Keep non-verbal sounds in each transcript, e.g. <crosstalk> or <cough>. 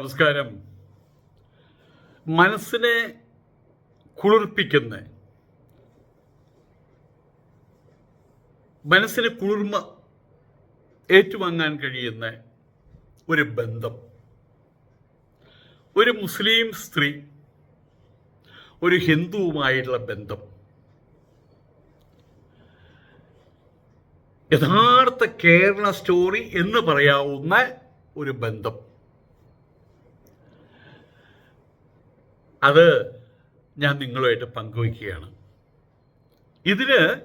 നമസ്കാരം. മനസ്സിനെ കുളിർപ്പിക്കുന്ന മനസ്സിന് കുളിർമ ഏറ്റുവാങ്ങാൻ കഴിയുന്ന ഒരു ബന്ധം. ഒരു മുസ്ലിം സ്ത്രീ ഒരു ഹിന്ദുവുമായിട്ടുള്ള ബന്ധം. യഥാർത്ഥ കേരള സ്റ്റോറി എന്ന് പറയാവുന്ന ഒരു ബന്ധം. അത് ഞാൻ നിങ്ങളുമായിട്ട് പങ്കുവയ്ക്കുകയാണ്. ഇതിന്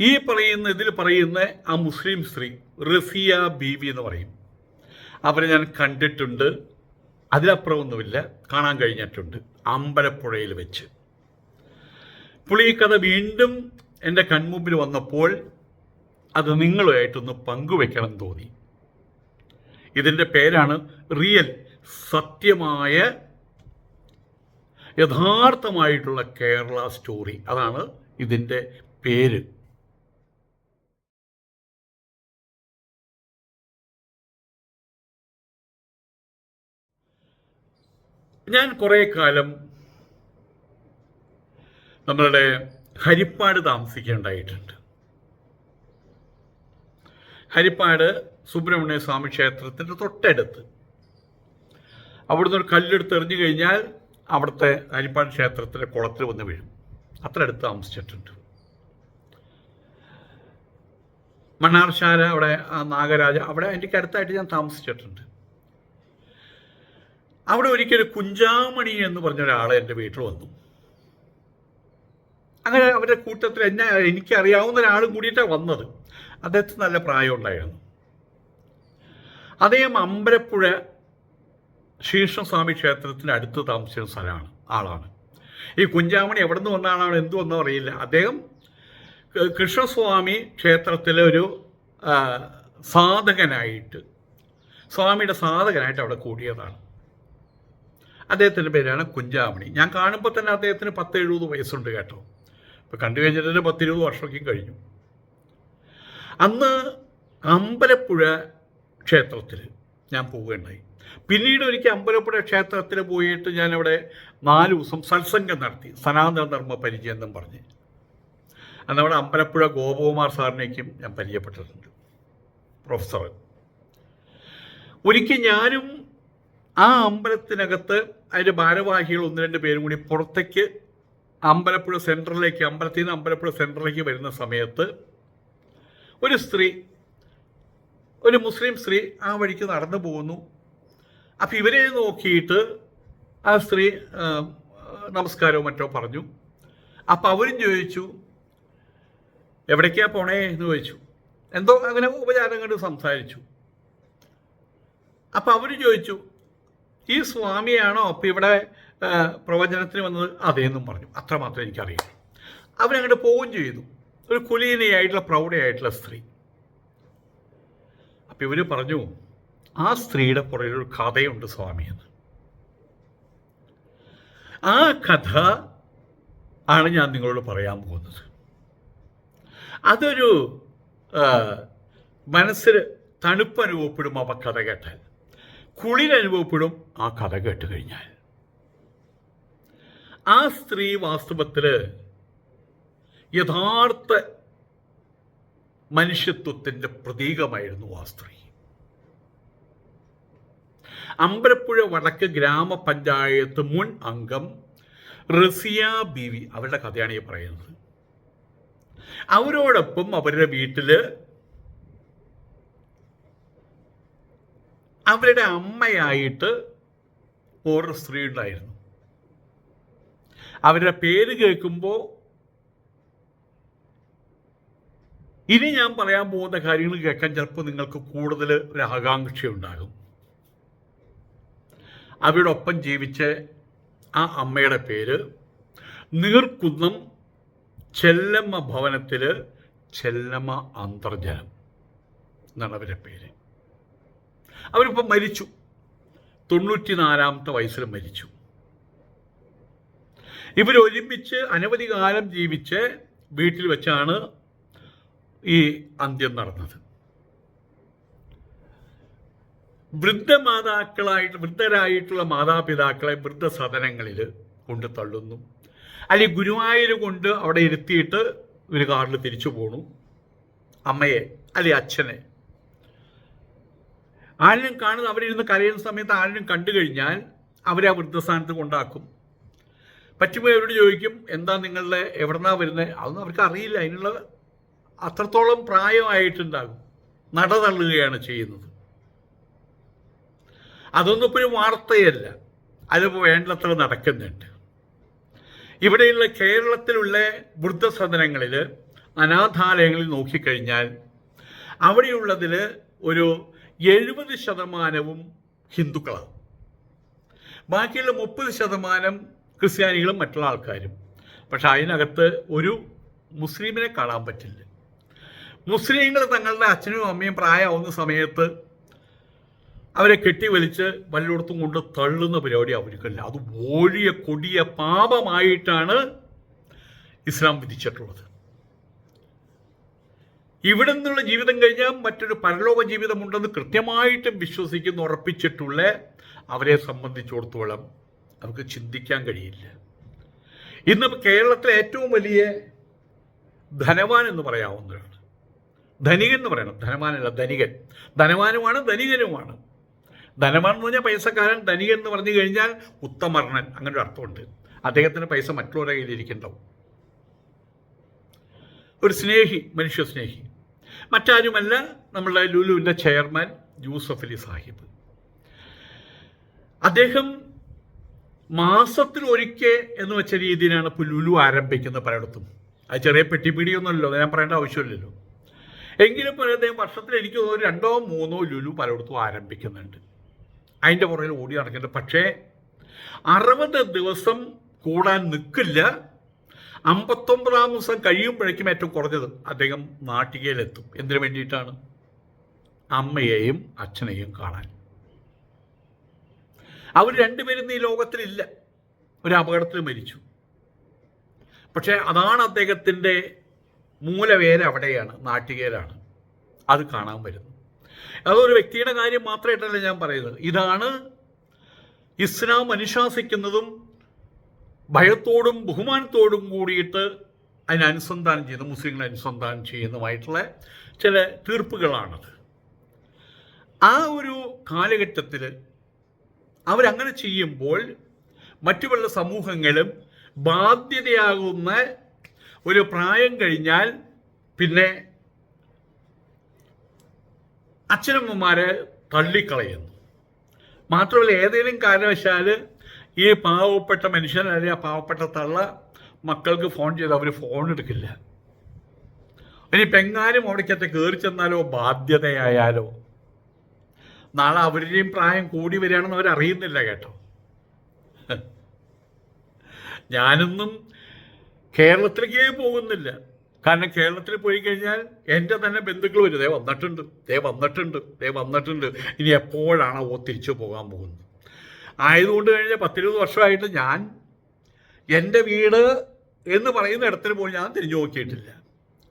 ഈ പറയുന്ന ഇതിൽ പറയുന്ന ആ മുസ്ലിം സ്ത്രീ റസിയ ബീവി എന്ന് പറയും. അവരെ ഞാൻ കണ്ടിട്ടുണ്ട്. അതിലപ്പുറമൊന്നുമില്ല. കാണാൻ കഴിഞ്ഞിട്ടുണ്ട്. അമ്പലപ്പുഴയിൽ വെച്ച്. ഇപ്പോൾ ഈ കഥ വീണ്ടും എന്റെ കൺമുമ്പിൽ വന്നപ്പോൾ അത് നിങ്ങളുമായിട്ടൊന്ന് പങ്കുവെക്കണം തോന്നി. ഇതിന്റെ പേരാണ് റിയൽ സത്യമായ യഥാർത്ഥമായിട്ടുള്ള കേരള സ്റ്റോറി. അതാണ് ഇതിന്റെ പേര്. ഞാൻ കുറേ കാലം നമ്മളുടെ ഹരിപ്പാട് താമസിക്കേണ്ടായിട്ടുണ്ട് ഹരിപ്പാട് സുബ്രഹ്മണ്യ സ്വാമി ക്ഷേത്രത്തിന്റെ തൊട്ടടുത്ത്. അവിടുന്ന് ഒരു കല്ലെടുത്ത് എറിഞ്ഞു കഴിഞ്ഞാൽ അവിടുത്തെ ഹരിപ്പാട് ക്ഷേത്രത്തിലെ കുളത്തിൽ വന്ന് വീഴും. അത്ര അടുത്ത് താമസിച്ചിട്ടുണ്ട്. മണ്ണാർശാല അവിടെ നാഗരാജ അവിടെ എനിക്ക് അടുത്തായിട്ട് ഞാൻ താമസിച്ചിട്ടുണ്ട്. അവിടെ ഒരിക്കലും കുഞ്ചാമണി എന്ന് പറഞ്ഞ ഒരാൾ എന്റെ വീട്ടിൽ വന്നു. അങ്ങനെ അവരുടെ കൂട്ടത്തിൽ എന്നെ എനിക്കറിയാവുന്ന ഒരാളും കൂടിയിട്ടാണ് വന്നത്. അദ്ദേഹത്തിന് നല്ല പ്രായമുണ്ടായിരുന്നു. അദ്ദേഹം അമ്പലപ്പുഴ ശ്രീകൃഷ്ണസ്വാമി ക്ഷേത്രത്തിന് അടുത്ത് താമസിച്ച സ്ഥലമാണ് ആളാണ്. ഈ കുഞ്ചാമണി എവിടെ നിന്ന് വന്നാണോ എന്തു വന്നോ അറിയില്ല. അദ്ദേഹം കൃഷ്ണസ്വാമി ക്ഷേത്രത്തിലെ ഒരു സാധകനായിട്ട് സ്വാമിയുടെ സാധകനായിട്ട് അവിടെ കൂടിയതാണ്. അദ്ദേഹത്തിന്റെ പേരാണ് കുഞ്ചാമണി. ഞാൻ കാണുമ്പോൾ തന്നെ അദ്ദേഹത്തിന് പത്ത് എഴുപത് വയസ്സുണ്ട് കേട്ടോ. ഇപ്പം കണ്ടു കഴിഞ്ഞിട്ട് പത്തിരുപത് വർഷമൊക്കെയും കഴിഞ്ഞു. അന്ന് അമ്പലപ്പുഴ ക്ഷേത്രത്തിൽ ഞാൻ പോവുകയുണ്ടായി. പിന്നീട് ഒരിക്കൽ അമ്പലപ്പുഴ ക്ഷേത്രത്തിൽ പോയിട്ട് ഞാനവിടെ നാല് ദിവസം സത്സംഗം നടത്തി സനാതന ധർമ്മ പരിചയം എന്നും പറഞ്ഞ്. അന്ന് അവിടെ അമ്പലപ്പുഴ ഗോപകുമാർ സാറിനേക്കും ഞാൻ പരിചയപ്പെട്ടിട്ടുണ്ട് പ്രൊഫസർ. ഒരിക്കൽ ഞാനും ആ അമ്പലത്തിനകത്ത് അതിന്റെ ഭാരവാഹികൾ ഒന്ന് രണ്ട് പേരും കൂടി പുറത്തേക്ക് അമ്പലപ്പുഴ സെന്ററിലേക്ക് അമ്പലത്തിൽ നിന്ന് അമ്പലപ്പുഴ സെന്ററിലേക്ക് വരുന്ന സമയത്ത് ഒരു സ്ത്രീ ഒരു മുസ്ലിം സ്ത്രീ ആ വഴിക്ക് നടന്നു പോകുന്നു. അപ്പം ഇവരെ നോക്കിയിട്ട് ആ സ്ത്രീ നമസ്കാരവും മറ്റോ പറഞ്ഞു. അപ്പം അവരും ചോദിച്ചു എവിടേക്കാ പോണേ? എന്ന് ചോദിച്ചു. എന്തോ അങ്ങനെ ഉപചാരം കണ്ട് സംസാരിച്ചു. അപ്പം അവർ ചോദിച്ചു ഈ സ്വാമിയാണോ? അപ്പം ഇവിടെ പ്രവചനത്തിന് വന്നത് അതേന്നും പറഞ്ഞു. അത്രമാത്രം എനിക്കറിയാം. അവരങ്ങോട്ട് പോവുകയും ചെയ്തു. ഒരു കുലീനയായിട്ടുള്ള പ്രൗഢയായിട്ടുള്ള സ്ത്രീ. അപ്പം ഇവർ പറഞ്ഞു ആ സ്ത്രീയുടെ പുറകിൽ ഒരു കഥയുണ്ട് സ്വാമി എന്ന്. ആ കഥ ആണ് ഞാൻ നിങ്ങളോട് പറയാൻ പോകുന്നത്. അതൊരു മനസ്സിൽ തണുപ്പ് അനുഭവപ്പെടും അവ കഥ കേട്ടാൽ. കുളിരനുഭവപ്പെടും ആ കഥ കേട്ട് കഴിഞ്ഞാൽ. ആ സ്ത്രീ വാസ്തവത്തിൽ യഥാർത്ഥ മനുഷ്യത്വത്തിന്റെ പ്രതീകമായിരുന്നു ആ സ്ത്രീ. അമ്പലപ്പുഴ വടക്ക് ഗ്രാമപഞ്ചായത്ത് മുൻ അംഗം റസിയ ബീവി അവരുടെ കഥയാണ് ഈ പറയുന്നത്. അവരോടൊപ്പം അവരുടെ വീട്ടിൽ അവരുടെ അമ്മയായിട്ട് ഒരു സ്ത്രീ ഉണ്ടായിരുന്നു. അവരുടെ പേര് കേൾക്കുമ്പോൾ ഇനി ഞാൻ പറയാൻ പോകുന്ന കാര്യങ്ങൾ കേൾക്കാൻ ചിലപ്പോൾ നിങ്ങൾക്ക് കൂടുതൽ ഒരു ആകാംക്ഷ ഉണ്ടാകും അവരുടെ ഒപ്പം ജീവിച്ച ആ അമ്മയുടെ പേര് നീർക്കുന്നം ചെല്ലമ്മ ഭവനത്തിൽ ചെല്ലമ്മ അന്തർജനം എന്നാണ് അവരുടെ പേര്. അവരിപ്പം മരിച്ചു. തൊണ്ണൂറ്റി നാലാമത്തെ വയസ്സിൽ മരിച്ചു. ഇവരൊരുമിച്ച് അനവധി കാലം ജീവിച്ച് വീട്ടിൽ വെച്ചാണ് ഈ അന്ത്യം നടന്നത്. വൃദ്ധമാതാക്കളായിട്ട് വൃദ്ധരായിട്ടുള്ള മാതാപിതാക്കളെ വൃദ്ധസദനങ്ങളിൽ കൊണ്ട് തള്ളുന്നു. അല്ലെങ്കിൽ ഗുരുവായൂർ കൊണ്ട് അവിടെ ഇരുത്തിയിട്ട് ഒരു കാറിൽ തിരിച്ചു പോണു. അമ്മയെ അല്ലെ അച്ഛനെ. ആരിലും കാണുന്ന അവരിരുന്ന് കരയുന്ന സമയത്ത് ആരിലും കണ്ടു കഴിഞ്ഞാൽ അവരെ ആ വൃദ്ധസ്ഥാനത്ത് കൊണ്ടാക്കും. പറ്റുമ്പോൾ അവരോട് ചോദിക്കും എന്താ നിങ്ങളുടെ എവിടെന്നാ വരുന്നത് അതൊന്നും അവർക്ക് അറിയില്ല. അതിനുള്ള അത്രത്തോളം പ്രായമായിട്ടുണ്ടാകും. നട തള്ളുകയാണ് ചെയ്യുന്നത്. അതൊന്നും ഇപ്പോൾ ഒരു വാർത്തയല്ല. അത് വേണ്ടത്ര നടക്കുന്നുണ്ട്. ഇവിടെയുള്ള കേരളത്തിലുള്ള വൃദ്ധസദനങ്ങളിൽ അനാഥാലയങ്ങളിൽ നോക്കിക്കഴിഞ്ഞാൽ അവിടെയുള്ളതിൽ ഒരു എഴുപത് ശതമാനവും ഹിന്ദുക്കളാണ്. ബാക്കിയുള്ള മുപ്പത് ശതമാനം ക്രിസ്ത്യാനികളും മറ്റുള്ള ആൾക്കാരും. പക്ഷെ അതിനകത്ത് ഒരു മുസ്ലിമിനെ കാണാൻ പറ്റില്ല. മുസ്ലിങ്ങൾ തങ്ങളുടെ അച്ഛനും അമ്മയും പ്രായമാവുന്ന സമയത്ത് അവരെ കെട്ടിവലിച്ച് വല്ലയിടത്തും കൊണ്ട് തള്ളുന്ന പരിപാടി അവർക്കല്ല. അത് ഓഴിയ കൊടിയ പാപമായിട്ടാണ് ഇസ്ലാം വിധിച്ചിട്ടുള്ളത്. ഇവിടെ നിന്നുള്ള ജീവിതം കഴിഞ്ഞാൽ മറ്റൊരു പരലോക ജീവിതമുണ്ടെന്ന് കൃത്യമായിട്ടും വിശ്വസിക്കുന്ന ഉറപ്പിച്ചിട്ടുള്ള അവരെ സംബന്ധിച്ചിടത്തോളം നമുക്ക് ചിന്തിക്കാൻ കഴിയില്ല. ഇന്ന് കേരളത്തിലെ ഏറ്റവും വലിയ ധനവാൻ എന്ന് പറയാവുന്നതാണ്. ധനികൻ എന്ന് പറയണം. ധനവാനല്ല ധനികൻ. ധനവാനുമാണ് ധനികനുമാണ്. ധനവാൻ പറഞ്ഞാൽ പൈസക്കാരൻ ധനികൻ എന്ന് പറഞ്ഞു കഴിഞ്ഞാൽ ഉത്തമർണൻ. അങ്ങനെ ഒരു അർത്ഥമുണ്ട്. അദ്ദേഹത്തിന് പൈസ മറ്റുള്ളവരുടെ കയ്യിലിരിക്കുന്നുണ്ടാവും ഒരു സ്നേഹി മനുഷ്യ സ്നേഹി. മറ്റാരുമല്ല നമ്മളുടെ ലുലുവിന്റെ ചെയർമാൻ യൂസഫ് അലി സാഹിബ്. അദ്ദേഹം മാസത്തിൽ ഒരിക്കൽ എന്ന് വെച്ച രീതിയിലാണ് ഇപ്പോൾ ലുലു ആരംഭിക്കുന്നത് പലയിടത്തും. അത് ചെറിയ പെട്ടിപ്പിടിയൊന്നുമല്ലോ ഞാൻ പറയേണ്ട ആവശ്യമില്ലല്ലോ. എങ്കിലും പോലെ അദ്ദേഹം വർഷത്തിൽ എനിക്ക് തോന്നുന്നു രണ്ടോ മൂന്നോ ലുലു പലയിടത്തും ആരംഭിക്കുന്നുണ്ട്. അതിന്റെ പുറകിൽ ഓടി നടക്കുന്നുണ്ട് പക്ഷേ അറുപത് ദിവസം കൂടാൻ നിൽക്കില്ല അമ്പത്തൊമ്പതാം ദിവസം കഴിയുമ്പോഴേക്കും ഏറ്റവും കുറഞ്ഞത് അദ്ദേഹം നാട്ടികയിലെത്തും. എന്തിനു വേണ്ടിയിട്ടാണ്? അമ്മയെയും അച്ഛനെയും കാണാൻ. അവർ രണ്ടുപേരും ഈ ലോകത്തിലില്ല. ഒരു അപകടത്തിൽ മരിച്ചു. പക്ഷേ അതാണ് അദ്ദേഹത്തിന്റെ മൂലവേര അവിടെയാണ് നാട്ടികയിലാണ്. അത് കാണാൻ വരുന്നു അതൊരു വ്യക്തിയുടെ കാര്യം മാത്രമായിട്ടല്ല ഞാൻ പറയുന്നത്. ഇതാണ് ഇസ്ലാം അനുശാസിക്കുന്നതും ഭയത്തോടും ബഹുമാനത്തോടും കൂടിയിട്ട് അതിനനുസന്ധാനം ചെയ്യുന്ന മുസ്ലിങ്ങൾ അനുസന്ധാനം ചെയ്യുന്നതുമായിട്ടുള്ള ചില തീർപ്പുകളാണത്. ആ ഒരു കാലഘട്ടത്തിൽ അവരങ്ങനെ ചെയ്യുമ്പോൾ മറ്റു പല സമൂഹങ്ങളും ബാധ്യതയാകുന്ന ഒരു പ്രായം കഴിഞ്ഞാൽ പിന്നെ അച്ഛനമ്മമാരെ തള്ളിക്കളയുന്നു. മാത്രമല്ല ഏതെങ്കിലും കാരണവശാൽ ഈ പാവപ്പെട്ട മനുഷ്യൻ അല്ലെങ്കിൽ ആ പാവപ്പെട്ട തള്ള മക്കൾക്ക് ഫോൺ ചെയ്ത് അവർ ഫോൺ എടുക്കില്ല. ഇനി പെങ്ങാനും അവിടേക്കത്തെ കയറി ചെന്നാലോ? ബാധ്യതയായാലോ? നാളെ അവരുടെയും പ്രായം കൂടി വരികയാണെന്ന് അവരറിയുന്നില്ല കേട്ടോ. ഞാനൊന്നും കേരളത്തിലേക്ക് പോകുന്നില്ല. കാരണം കേരളത്തിൽ പോയി കഴിഞ്ഞാൽ എന്റെ തന്നെ ബന്ധുക്കൾ വരും. ദേ വന്നിട്ടുണ്ട് ദേ വന്നിട്ടുണ്ട് ദേ വന്നിട്ടുണ്ട്. ഇനി എപ്പോഴാണ് ഓ തിരിച്ചു പോകാൻ പോകുന്നത്? ആയതുകൊണ്ട് കഴിഞ്ഞ പത്തിരുപത് വർഷമായിട്ട് ഞാൻ എന്റെ വീട് എന്ന് പറയുന്ന ഇടത്തിന് പോയി ഞാൻ തിരിഞ്ഞു നോക്കിയിട്ടില്ല.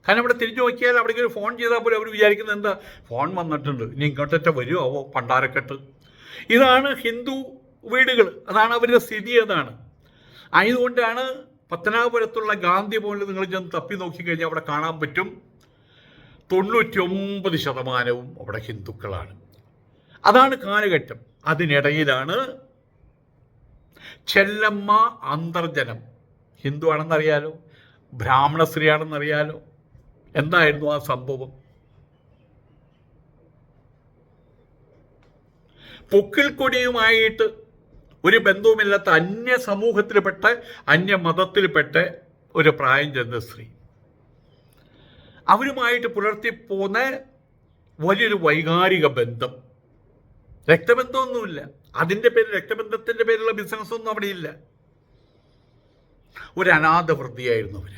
കാരണം ഇവിടെ തിരിഞ്ഞു നോക്കിയാൽ അവിടേക്ക് ഒരു ഫോൺ ചെയ്താൽ പോലും അവർ വിചാരിക്കുന്നത് എന്താ? ഫോൺ വന്നിട്ടുണ്ട്. ഇനി ഇങ്ങോട്ടൊറ്റ വരുമോ പണ്ടാരക്കെട്ട്. ഇതാണ് ഹിന്ദു വീടുകൾ. അതാണ് അവരുടെ സ്ഥിതി അതാണ് ആയതുകൊണ്ടാണ് പത്തനാപുരത്തുള്ള ഗാന്ധി ഭവനിൽ നിങ്ങൾ ചെന്ന് തപ്പി നോക്കിക്കഴിഞ്ഞാൽ അവിടെ കാണാൻ പറ്റും. തൊണ്ണൂറ്റി ഒമ്പത് ശതമാനവും അവിടെ ഹിന്ദുക്കളാണ്. അതാണ് കാലഘട്ടം. അതിനിടയിലാണ് ചെല്ലമ്മ അന്തർജനം. ഹിന്ദു ആണെന്നറിയാലോ ബ്രാഹ്മണ സ്ത്രീയാണെന്നറിയാലോ എന്തായിരുന്നു ആ സംഭവം? പൊക്കിൽ കൊടിയുമായിട്ട് ഒരു ബന്ധവുമില്ലാത്ത അന്യ സമൂഹത്തിൽപ്പെട്ട അന്യ മതത്തിൽപ്പെട്ട ഒരു പ്രായം ചെന്ന സ്ത്രീ. അവരുമായിട്ട് പുലർത്തിപ്പോന്ന വലിയൊരു വൈകാരിക ബന്ധം. രക്തബന്ധമൊന്നുമില്ല. അതിന്റെ പേര് രക്തബന്ധത്തിന്റെ പേരിലുള്ള ബിസിനസ് ഒന്നും അവിടെ ഇല്ല ഒരു അനാഥ വൃത്തിയായിരുന്നു അവർ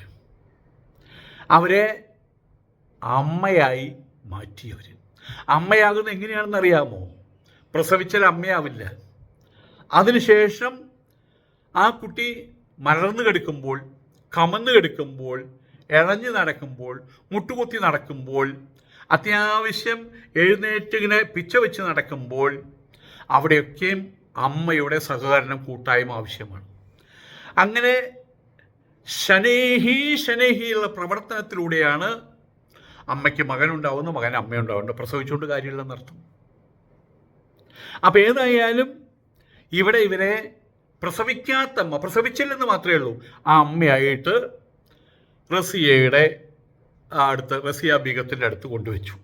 അവരെ അമ്മയായി മാറ്റിയവർ അമ്മയാകുന്ന എങ്ങനെയാണെന്ന് അറിയാമോ പ്രസവിച്ചാൽ അമ്മയാവില്ല. അതിനുശേഷം ആ കുട്ടി മലർന്നു കിടക്കുമ്പോൾ കമന്നു കിടക്കുമ്പോൾ ഇഴഞ്ഞു നടക്കുമ്പോൾ മുട്ടുകുത്തി നടക്കുമ്പോൾ അത്യാവശ്യം എഴുന്നേറ്റ് ഇങ്ങനെ പിച്ച വെച്ച് നടക്കുമ്പോൾ അവിടെയൊക്കെയും അമ്മയുടെ സഹകരണം കൂട്ടായ്മ ആവശ്യമാണ്. അങ്ങനെ ശനേഹി ശനേഹി ഉള്ള പ്രവർത്തനത്തിലൂടെയാണ് അമ്മയ്ക്ക് മകനുണ്ടാവുന്ന മകൻ അമ്മയുണ്ടാവുന്നത് പ്രസവിച്ചുകൊണ്ട് കാര്യമില്ലെന്നർത്ഥം അപ്പം ഏതായാലും ഇവിടെ ഇവരെ പ്രസവിക്കാത്ത അമ്മ പ്രസവിച്ചില്ലെന്ന് മാത്രമേ ഉള്ളൂ. ആ അമ്മയായിട്ട് റസിയയുടെ അടുത്ത് റസിയ ബീഗത്തിന്റെ അടുത്ത് കൊണ്ടുവച്ചു.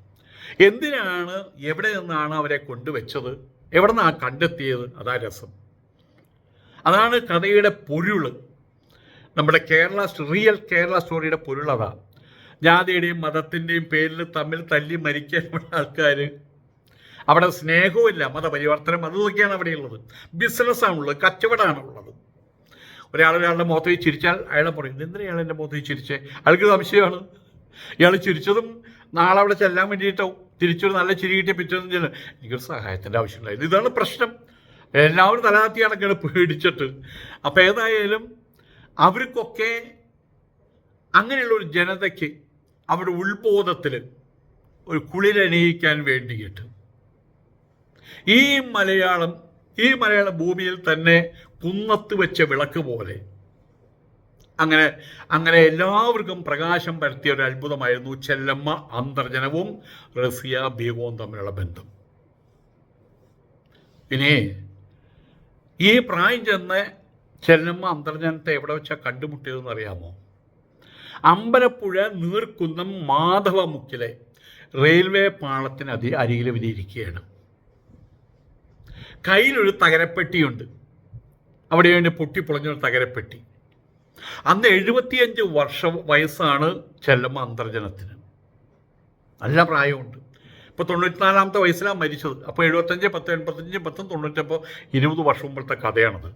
എന്തിനാണ് എവിടെ നിന്നാണ് അവരെ കൊണ്ടുവച്ചത്? എവിടെ നിന്നാണ് കണ്ടെത്തിയത്? അതാ രസം. അതാണ് കഥയുടെ പൊരുൾ നമ്മുടെ കേരള റിയൽ കേരള സ്റ്റോറിയുടെ പൊരുൾ അതാ. ജാതിയുടെയും മതത്തിന്റെയും പേരിൽ തമ്മിൽ തല്ലി മരിക്കാനുള്ള ആൾക്കാർ അവിടെ സ്നേഹവുമില്ല മതപരിവർത്തനം. അതൊക്കെയാണ് അവിടെയുള്ളത്. ബിസിനസ്സാണുള്ളത് കച്ചവടമാണുള്ളത്. ഒരാൾ ഒരാളുടെ മുഖത്ത് ചിരിച്ചാൽ അയാളെ പറയും എന്തിനാ ഇയാൾ എന്റെ മുഖത്ത് ചിരിച്ചേ? അയാൾക്ക് സംശയമാണ്. ഇയാൾ ചിരിച്ചതും നാളെ അവിടെ ചെല്ലാൻ വേണ്ടിയിട്ടാവും. തിരിച്ചൊരു നല്ല ചിരി കിട്ടിയ പിറ്റേന്ന് ചെല്ലാം എനിക്കൊരു സഹായത്തിന്റെ ആവശ്യമുണ്ടായിരുന്നു. ഇതാണ് പ്രശ്നം. എല്ലാവരും തലതാത്തി അടക്കാണ് പേടിച്ചിട്ട്. അപ്പോൾ ഏതായാലും അവർക്കൊക്കെ അങ്ങനെയുള്ള ഒരു ജനതയ്ക്ക് അവരുടെ ഉൾബോധത്തിൽ ഒരു കുളിരണിയിക്കാൻ വേണ്ടിയിട്ട് ഈ മലയാളം ഈ മലയാള ഭൂമിയിൽ തന്നെ കുന്നത്ത് വെച്ച വിളക്ക് പോലെ. അങ്ങനെ അങ്ങനെ എല്ലാവർക്കും പ്രകാശം പരത്തിയ ഒരു അത്ഭുതമായിരുന്നു ചെല്ലമ്മ അന്തർജനവും റഫിയ ബീഗവും തമ്മിലുള്ള ബന്ധം. ഇനി ഈ പ്രായം ചെന്ന് ചെല്ലമ്മ അന്തർജനത്തെ എവിടെ വെച്ചാൽ കണ്ടുമുട്ടിയതെന്ന് അറിയാമോ? അമ്പലപ്പുഴ നീർക്കുന്നം മാധവമുക്കിലെ റെയിൽവേ പാളത്തിന് അതി അരികിൽ വിരിയിരിക്കുകയാണ്. കയ്യിലൊരു തകരപ്പെട്ടിയുണ്ട്. അവിടെ വേണ്ടി പൊട്ടിപ്പൊളഞ്ഞൊരു തകരപ്പെട്ടി. അന്ന് എഴുപത്തിയഞ്ച് വർഷം വയസ്സാണ് ചെല്ലമ്മ അന്തർജനത്തിന്. നല്ല പ്രായമുണ്ട്. ഇപ്പോൾ തൊണ്ണൂറ്റിനാലാമത്തെ വയസ്സിലാണ് മരിച്ചത്. അപ്പോൾ എഴുപത്തഞ്ച് പത്ത് എൺപത്തഞ്ച് പത്തും തൊണ്ണൂറ്റപ്പോൾ ഇരുപത് വർഷം മുമ്പത്തെ കഥയാണത്.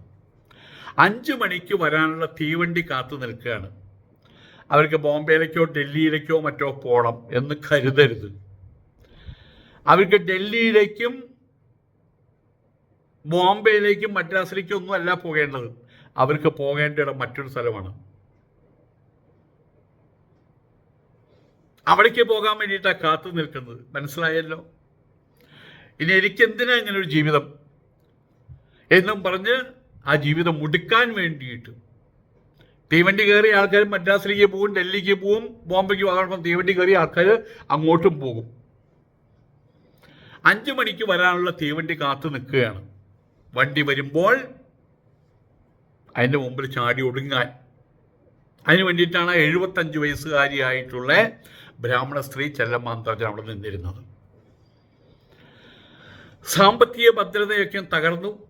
അഞ്ച് മണിക്ക് വരാനുള്ള തീവണ്ടി കാത്തു നിൽക്കുകയാണ്. അവർക്ക് ബോംബെയിലേക്കോ ഡൽഹിയിലേക്കോ മറ്റോ പോകണം എന്ന് കരുതരുത്. അവർക്ക് ഡൽഹിയിലേക്കും ബോംബെയിലേക്കും മദ്രാസിലേക്കും ഒന്നും അല്ല പോകേണ്ടത്. അവർക്ക് പോകേണ്ട ഇടം മറ്റൊരു സ്ഥലമാണ്. അവിടേക്ക് പോകാൻ വേണ്ടിയിട്ടാണ് കാത്തു നിൽക്കുന്നത്. മനസ്സിലായല്ലോ? ഇനി എനിക്ക് എന്തിനാ ഇങ്ങനെ ഒരു ജീവിതം? എന്നും പറഞ്ഞ് ആ ജീവിതം മുടുക്കാൻ വേണ്ടിയിട്ട്. തീവണ്ടി കയറിയ ആൾക്കാർ മദ്രാസിലേക്ക് പോകും ഡൽഹിക്ക് പോകും ബോംബെക്ക് പോകാൻ തീവണ്ടി കയറിയ ആൾക്കാർ അങ്ങോട്ടും പോകും. അഞ്ചു മണിക്ക് വരാനുള്ള തീവണ്ടി കാത്തു നിൽക്കുകയാണ്. വണ്ടി വരുമ്പോൾ അതിന്റെ മുമ്പിൽ ചാടി ഒടുങ്ങാൻ. അതിന് വേണ്ടിയിട്ടാണ് എഴുപത്തഞ്ച് വയസ്സുകാരിയായിട്ടുള്ള ബ്രാഹ്മണ സ്ത്രീ ചെല്ലമാന്തർജൻ അവിടെ നിന്നിരുന്നത്. സാമ്പത്തിക ഭദ്രതയൊക്കെ തകർന്നു.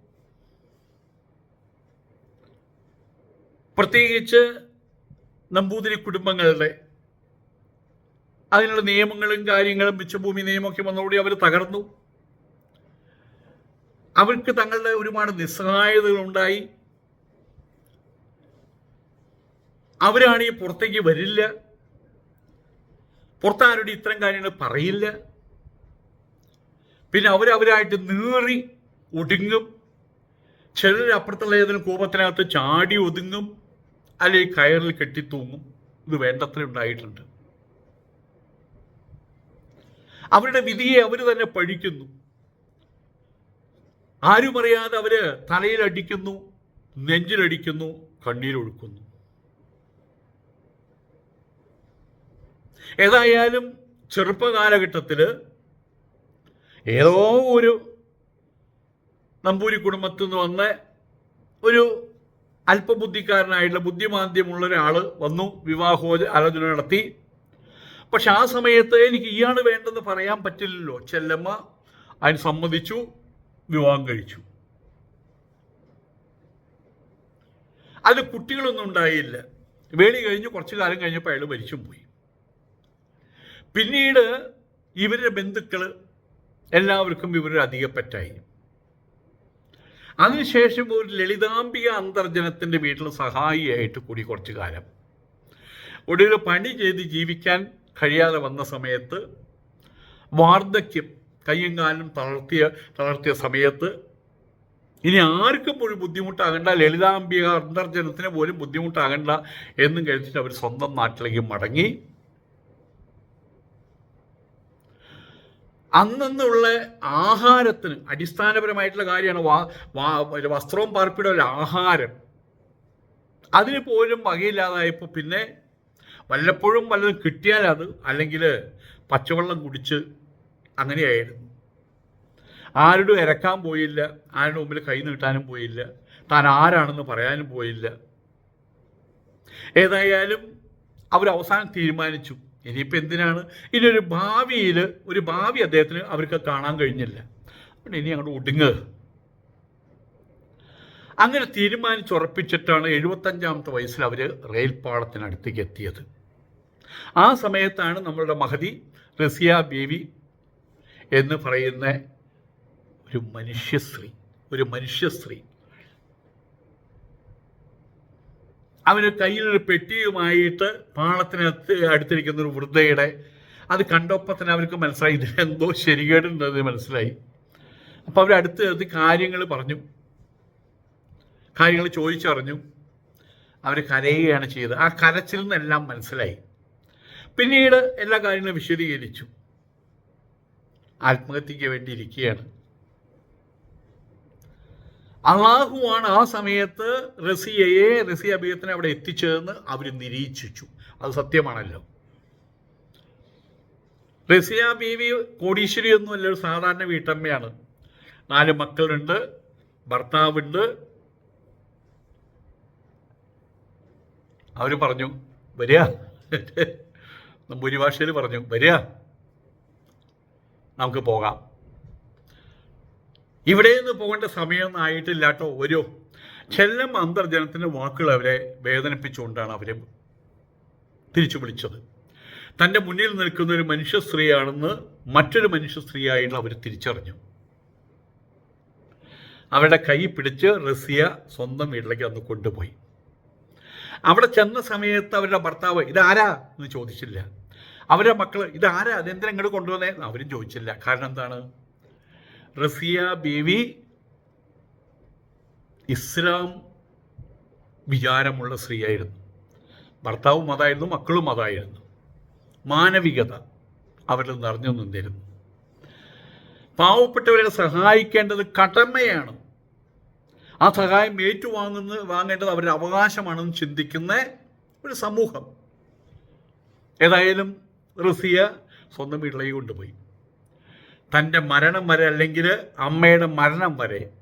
പ്രത്യേകിച്ച് നമ്പൂതിരി കുടുംബങ്ങളുടെ അതിനുള്ള നിയമങ്ങളും കാര്യങ്ങളും മിച്ചഭൂമി നിയമമൊക്കെ വന്നതോടെ അവർ തകർന്നു. അവർക്ക് തങ്ങളുടെ ഒരുപാട് നിസ്സഹായതകളുണ്ടായി. അവരാണ് ഈ പുറത്തേക്ക് വരില്ല. പുറത്താരോട് ഇത്തരം കാര്യങ്ങൾ പറയില്ല. പിന്നെ അവരവരായിട്ട് നീറി ഒടുങ്ങും ചിലർ അപ്പുറത്തുള്ള ഏതെങ്കിലും കോപത്തിനകത്ത് ചാടി ഒതുങ്ങും. അല്ലെങ്കിൽ കയറിൽ കെട്ടിത്തൂങ്ങും. ഇത് വേണ്ടത്ര ഉണ്ടായിട്ടുണ്ട്. അവരുടെ വിധിയെ അവർ തന്നെ പഴിക്കുന്നു ആരും അറിയാതെ അവർ തലയിലടിക്കുന്നു നെഞ്ചിലടിക്കുന്നു കണ്ണീരൊഴുക്കുന്നു. ഏതായാലും ചെറുപ്പകാലഘട്ടത്തിൽ ഏതോ ഒരു നമ്പൂരി കുടുംബത്തിൽ നിന്ന് വന്ന ഒരു അല്പബുദ്ധിക്കാരനായിട്ടുള്ള ബുദ്ധിമാന്ദ്യമുള്ള ഒരാൾ വന്നു വിവാഹോ ആലോചന നടത്തി. പക്ഷെ ആ സമയത്ത് എനിക്ക് ഇയാണ് വേണ്ടെന്ന് പറയാൻ പറ്റില്ലല്ലോ. ചെല്ലമ്മ അതിന് സമ്മതിച്ചു. വിവാഹം കഴിച്ചു. അതിൽ കുട്ടികളൊന്നും ഉണ്ടായില്ല. വേളി കഴിഞ്ഞ് കുറച്ചു കാലം കഴിഞ്ഞപ്പോൾ അയാൾ മരിച്ചും പോയി പിന്നീട് ഇവരുടെ ബന്ധുക്കൾ എല്ലാവർക്കും ഇവരൊരു അധികപ്പറ്റായി അതിനുശേഷം ഒരു ലളിതാംബിക അന്തർജനത്തിന്റെ വീട്ടിൽ സഹായിയായിട്ട് കൂടി കുറച്ചു കാലം. ഒടുവിൽ പണി ചെയ്ത് ജീവിക്കാൻ കഴിയാതെ വന്ന സമയത്ത് വാർദ്ധക്യം കയ്യും കാലും തളർത്തിയ തളർത്തിയ സമയത്ത് ഇനി ആർക്കും ഒരു ബുദ്ധിമുട്ടാകണ്ട ലളിതാംബിക അന്തർജനത്തിന് പോലും ബുദ്ധിമുട്ടാകണ്ട എന്നും കഴിച്ചിട്ട് അവർ സ്വന്തം നാട്ടിലേക്ക് മടങ്ങി. അന്നുള്ള ആഹാരത്തിന് അടിസ്ഥാനപരമായിട്ടുള്ള കാര്യമാണ് വസ്ത്രവും ഒരു ആഹാരം. അതിന് പോലും വകയില്ലാതായപ്പോൾ പിന്നെ വല്ലപ്പോഴും വല്ലതും കിട്ടിയാൽ അത് അല്ലെങ്കിൽ പച്ചവെള്ളം കുടിച്ച് അങ്ങനെയായിരുന്നു. ആരോടും ഇരക്കാൻ പോയില്ല. ആരുടെ മുമ്പിൽ കൈ നീട്ടാനും പോയില്ല. താൻ ആരാണെന്ന് പറയാനും പോയില്ല. ഏതായാലും അവർ അവസാനം തീരുമാനിച്ചു. ഇനിയിപ്പോൾ എന്തിനാണ്? ഇനി ഒരു ഭാവിയിൽ ഒരു ഭാവി അദ്ദേഹത്തിന് അവർക്ക് കാണാൻ കഴിഞ്ഞില്ല. അതുകൊണ്ട് ഇനി അങ്ങോട്ട് ഒടുങ്ങുക അങ്ങനെ തീരുമാനിച്ചുറപ്പിച്ചിട്ടാണ് എഴുപത്തഞ്ചാമത്തെ വയസ്സിൽ അവർ റെയിൽപ്പാളത്തിനടുത്തേക്ക് എത്തിയത്. ആ സമയത്താണ് നമ്മളുടെ മഹതി റസിയ ബേബി എന്ന് പറയുന്ന ഒരു മനുഷ്യസ്ത്രീ ഒരു മനുഷ്യസ്ത്രീ. അവന് കയ്യിലൊരു പെട്ടിയുമായിട്ട് പാളത്തിനകത്ത് അടുത്തിരിക്കുന്ന ഒരു വൃദ്ധയുടെ അത് കണ്ടപ്പോൾ തന്നെ അവർക്ക് മനസ്സിലായി ഇത് എന്തോ ശരികേടുണ്ടെന്ന് മനസ്സിലായി. അപ്പോൾ അവർ അടുത്ത് നിർത്തി കാര്യങ്ങൾ പറഞ്ഞു. കാര്യങ്ങൾ ചോദിച്ചറിഞ്ഞു. അവർ കരയുകയാണ് ചെയ്തത്. ആ കരച്ചിൽ നിന്നെല്ലാം മനസ്സിലായി. പിന്നീട് എല്ലാ കാര്യങ്ങളും വിശദീകരിച്ചു. ആത്മഹത്യക്ക് വേണ്ടി ഇരിക്കുകയാണ് അള്ളാഹുവാണ് ആ സമയത്ത് റസിയയെ റസിയ അബിയത്തിനെ അവിടെ എത്തിച്ചതെന്ന് അവർ നിരീക്ഷിച്ചു. അത് സത്യമാണല്ലോ. റസിയ ബീവി കോടീശ്വരി ഒന്നുമല്ല ഒരു സാധാരണ വീട്ടമ്മയാണ്. നാല് മക്കളുണ്ട് ഭർത്താവുണ്ട്. അവർ പറഞ്ഞു വരിക. <laughs> ഭൂരിഭാഷയിൽ പറഞ്ഞു വരിക. നമുക്ക് പോകാം. ഇവിടെ നിന്ന് പോകേണ്ട സമയമൊന്നും ആയിട്ടില്ല കേട്ടോ ഒരു ചെല്ലം അന്തർജനത്തിന്റെ വാക്കുകൾ അവരെ വേദനിപ്പിച്ചുകൊണ്ടാണ് അവരെ തിരിച്ചു വിളിച്ചത്. തന്റെ മുന്നിൽ നിൽക്കുന്ന ഒരു മനുഷ്യ സ്ത്രീയാണെന്ന് മറ്റൊരു മനുഷ്യ സ്ത്രീയായിട്ട് അവർ തിരിച്ചറിഞ്ഞു. അവരുടെ കൈ പിടിച്ച് റസിയ സ്വന്തം വീട്ടിലേക്ക് അന്ന് കൊണ്ടുപോയി. അവിടെ ചെന്ന സമയത്ത് അവരുടെ ഭർത്താവ് ഇതാരാ? എന്ന് ചോദിച്ചില്ല. അവരുടെ മക്കൾ ആരാ? അതെന്തിനാ ഇങ്ങോട്ട് കൊണ്ടുവന്നേ? അവരും ചോദിച്ചില്ല. കാരണം എന്താണ്? റഫിയ ബീവി ഇസ്ലാം വിചാരമുള്ള സ്ത്രീയായിരുന്നു. ഭർത്താവും അതായിരുന്നു മക്കളും അതായിരുന്നു മാനവികത അവരിൽ നിറഞ്ഞു നിന്നിരുന്നു പാവപ്പെട്ടവരെ സഹായിക്കേണ്ടത് കടമയാണ്. ആ സഹായം ഏറ്റുവാങ്ങുന്ന വാങ്ങേണ്ടത് അവരുടെ അവകാശമാണെന്ന് ചിന്തിക്കുന്ന ഒരു സമൂഹം. ഏതായാലും റസിയ സ്വന്തം വീട്ടിലേക്ക് കൊണ്ടുപോയി. തന്റെ മരണം വരെ അല്ലെങ്കിൽ അമ്മയുടെ മരണം വരെ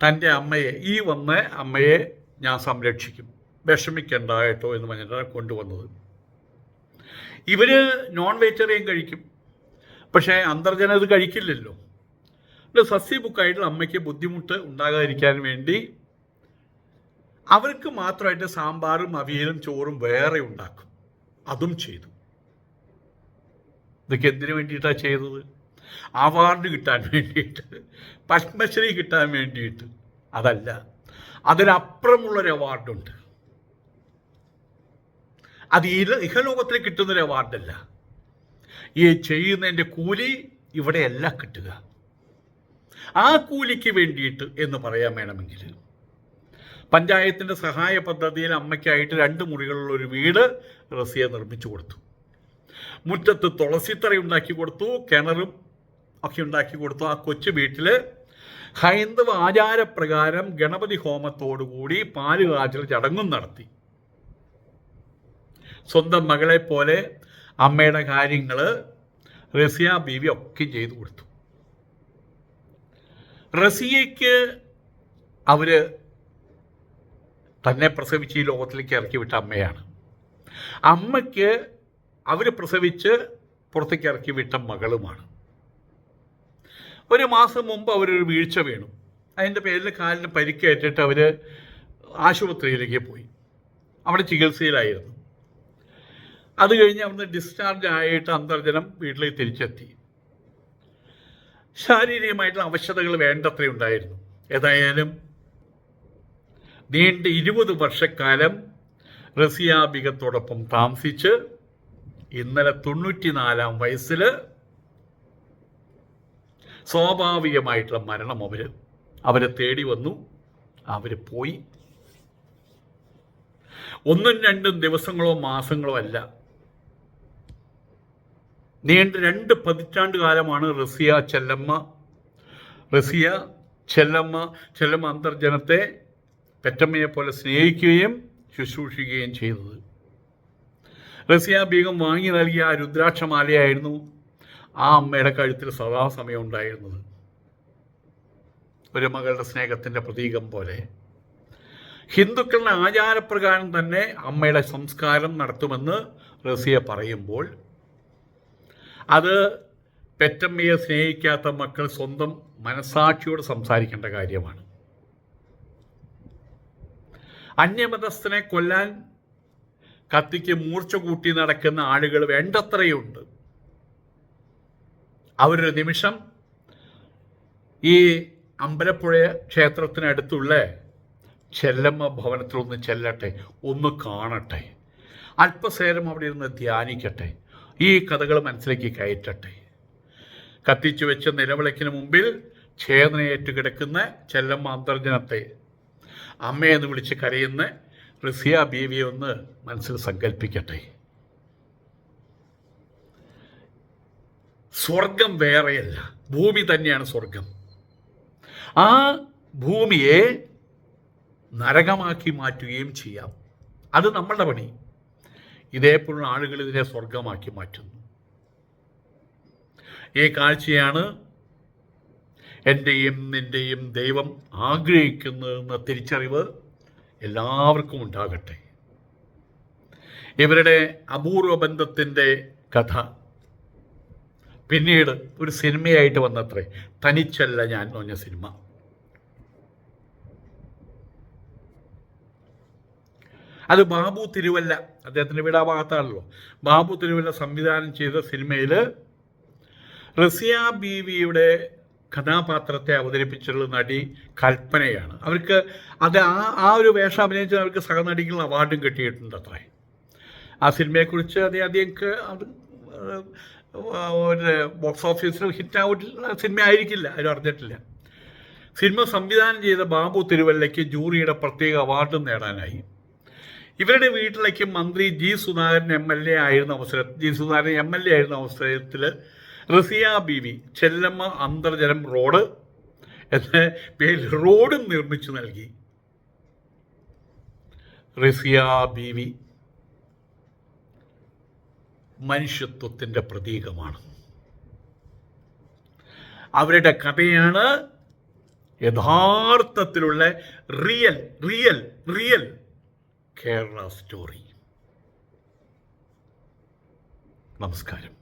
തന്റെ അമ്മയെ ഈ വന്ന അമ്മയെ ഞാൻ സംരക്ഷിക്കും. വിഷമിക്കണ്ട കേട്ടോ എന്ന് പറഞ്ഞിട്ടാണ് കൊണ്ടുവന്നത്. ഇവർ നോൺ വെജിറ്റേറിയൻ കഴിക്കും. പക്ഷേ അന്തർജനം ഇത് കഴിക്കില്ലല്ലോ. ഒരു സസ്യ ബുക്കായിട്ട് അമ്മയ്ക്ക് ബുദ്ധിമുട്ട് ഉണ്ടാകാതിരിക്കാൻ വേണ്ടി അവർക്ക് മാത്രമായിട്ട് സാമ്പാറും അവിയലും ചോറും വേറെ ഉണ്ടാക്കും. അതും ചെയ്തു. ഇതൊക്കെ എന്തിനു വേണ്ടിയിട്ടാണ് ചെയ്തത്? അവാർഡ് കിട്ടാൻ വേണ്ടിയിട്ട് പത്മശ്രീ കിട്ടാൻ വേണ്ടിയിട്ട്. അതല്ല അതിനപ്പുറമുള്ളൊരു അവാർഡുണ്ട് അത് ഇല ഇഹലോകത്തിൽ കിട്ടുന്നൊരു അവാർഡല്ല ഈ ചെയ്യുന്നതിന്റെ കൂലി ഇവിടെയല്ല കിട്ടുക. ആ കൂലിക്ക് വേണ്ടിയിട്ട് എന്ന് പറയാൻ വേണമെങ്കിൽ. പഞ്ചായത്തിന്റെ സഹായ പദ്ധതിയിൽ അമ്മയ്ക്കായിട്ട് രണ്ട് മുറികളുള്ള ഒരു വീട് റസിയ നിർമ്മിച്ചു കൊടുത്തു. മുറ്റത്ത് തുളസിത്തറ ഉണ്ടാക്കി കൊടുത്തു കിണറും ഒക്കെ ഉണ്ടാക്കി കൊടുത്തു ആ കൊച്ചു വീട്ടിൽ ഹൈന്ദവ ആചാരപ്രകാരം ഗണപതി ഹോമത്തോടുകൂടി പാൽ കാച്ചൽ ചടങ്ങും നടത്തി. സ്വന്തം മകളെ പോലെ അമ്മയുടെ കാര്യങ്ങൾ റസിയ ബീവി ഒക്കെ ചെയ്തു കൊടുത്തു. റസിയയ്ക്ക് അവർ തന്നെ പ്രസവിച്ച് ഈ ലോകത്തിലേക്ക് ഇറക്കി വിട്ട അമ്മയാണ്. അമ്മയ്ക്ക് അവർ പ്രസവിച്ച് പുറത്തേക്ക് ഇറക്കി വിട്ട മകളുമാണ്. ഒരു മാസം മുമ്പ് അവരൊരു വീഴ്ച വീണു. അതിന്റെ പേരിൽ കാലിന് പരിക്കേറ്റിട്ട് അവർ ആശുപത്രിയിലേക്ക് പോയി. അവിടെ ചികിത്സയിലായിരുന്നു. അത് കഴിഞ്ഞ് അവിടുന്ന് ഡിസ്ചാർജ് ആയിട്ട് അന്തർജനം വീട്ടിലേക്ക് തിരിച്ചെത്തി. ശാരീരികമായിട്ടുള്ള അവശതകൾ വേണ്ടത്ര ഉണ്ടായിരുന്നു. ഏതായാലും നീണ്ട ഇരുപത് വർഷക്കാലം റസിയാബികത്തോടൊപ്പം താമസിച്ച് ഇന്നലെ തൊണ്ണൂറ്റിനാലാം വയസ്സിൽ സ്വാഭാവികമായിട്ടുള്ള മരണം അവർ അവരെ തേടി വന്നു. അവർ പോയി. ഒന്നും രണ്ടും ദിവസങ്ങളോ മാസങ്ങളോ അല്ല. നീണ്ട രണ്ട് പതിറ്റാണ്ട് കാലമാണ് റസിയ ചെല്ലമ്മ റസിയ ചെല്ലമ്മ ചെല്ലമ്മ അന്തർജനത്തെ പെറ്റമ്മയെ പോലെ സ്നേഹിക്കുകയും ശുശ്രൂഷിക്കുകയും ചെയ്തത്. റസിയ ബീഗം വാങ്ങി നൽകിയ ആ രുദ്രാക്ഷമാലയായിരുന്നു ആ അമ്മയുടെ കഴുത്തിൽ സദാസമയം ഉണ്ടായിരുന്നത്. ഒരു മകളുടെ സ്നേഹത്തിന്റെ പ്രതീകം പോലെ. ഹിന്ദുക്കളുടെ ആചാരപ്രകാരം തന്നെ അമ്മയുടെ സംസ്കാരം നടത്തുമെന്ന് റസിയ പറയുമ്പോൾ അത് പെറ്റമ്മയെ സ്നേഹിക്കാത്ത മക്കൾ സ്വന്തം മനസാക്ഷിയോട് സംസാരിക്കേണ്ട കാര്യമാണ്. അന്യമതസ്ഥനെ കൊല്ലാൻ കത്തിക്ക് മൂർച്ച കൂട്ടി നടക്കുന്ന ആളുകൾ വേണ്ടത്രയുണ്ട്. അവരൊരു നിമിഷം ഈ അമ്പലപ്പുഴ ക്ഷേത്രത്തിനടുത്തുള്ള ചെല്ലമ്മ ഭവനത്തിൽ ഒന്ന് ചെല്ലട്ടെ ഒന്ന് കാണട്ടെ. അല്പസേരം അവിടെ ഇരുന്ന് ധ്യാനിക്കട്ടെ. ഈ കഥകൾ മനസ്സിലേക്ക് കയറ്റട്ടെ. കത്തിച്ചു വെച്ച നിലവിളക്കിന് മുമ്പിൽ ഛേദനയേറ്റ് കിടക്കുന്ന ചെല്ലമ്മ അന്തർജനത്തെ അമ്മയെന്ന് വിളിച്ച് കരയുന്ന റിസിയ ബീവി ഒന്ന് മനസ്സിൽ സങ്കല്പിക്കട്ടെ സ്വർഗം വേറെയല്ല ഭൂമി തന്നെയാണ് സ്വർഗം. ആ ഭൂമിയെ നരകമാക്കി മാറ്റുകയും ചെയ്യാം. അത് നമ്മളുടെ പണി. ഇതേപോലുള്ള ആളുകൾ ഇതിനെ സ്വർഗമാക്കി മാറ്റുന്നു. ഈ കാഴ്ചയാണ് എന്റെയും നിന്റെയും ദൈവം ആഗ്രഹിക്കുന്നതെന്ന തിരിച്ചറിവ്. എല്ലാവർക്കും ഉണ്ടാകട്ടെ. ഇവരുടെ അപൂർവ ബന്ധത്തിന്റെ കഥ. പിന്നീട് ഒരു സിനിമയായിട്ട് വന്നത്രേ തനിച്ചല്ല ഞാൻ പറഞ്ഞ സിനിമ. അത് ബാബു തിരുവല്ല അദ്ദേഹത്തിന്റെ വീട് ആ ഭാഗത്താണല്ലോ. ബാബു തിരുവല്ല സംവിധാനം ചെയ്ത സിനിമയിൽ റസിയ ബീവിയുടെ കഥാപാത്രത്തെ അവതരിപ്പിച്ചുള്ള നടി കൽപ്പനയാണ്. അവർക്ക് അത് ആ ആ ഒരു വേഷം അഭിനയിച്ച അവർക്ക് സഹനടിക്കുള്ള അവാർഡും കിട്ടിയിട്ടുണ്ട് അത്രേ ആ സിനിമയെക്കുറിച്ച് അത് അധികം ഒരു ബോക്സ് ഓഫീസിൽ ഹിറ്റ് ആവട്ടില്ല സിനിമ ആയിരിക്കില്ല ആരും അറിഞ്ഞിട്ടില്ല. സിനിമ സംവിധാനം ചെയ്ത ബാബു തിരുവല്ലയ്ക്ക് ജൂറിയുടെ പ്രത്യേക അവാർഡ് നേടാനായി. ഇവരുടെ വീട്ടിലേക്ക് മന്ത്രി G Sudhakaran M L A ആയിരുന്ന അവസരത്തിൽ G Sudhakaran M L A ആയിരുന്ന അവസരത്തിൽ റസിയ ബീവി ചെല്ലമ്മ അന്തർജലം റോഡ് എന്ന പേരിൽ റോഡും നിർമ്മിച്ചു നൽകി. റസിയ ബീവി മനുഷ്യത്വത്തിന്റെ പ്രതീകമാണ്. അവരുടെ കഥയാണ് യഥാർത്ഥത്തിലുള്ള real real real Kerala story. നമസ്കാരം.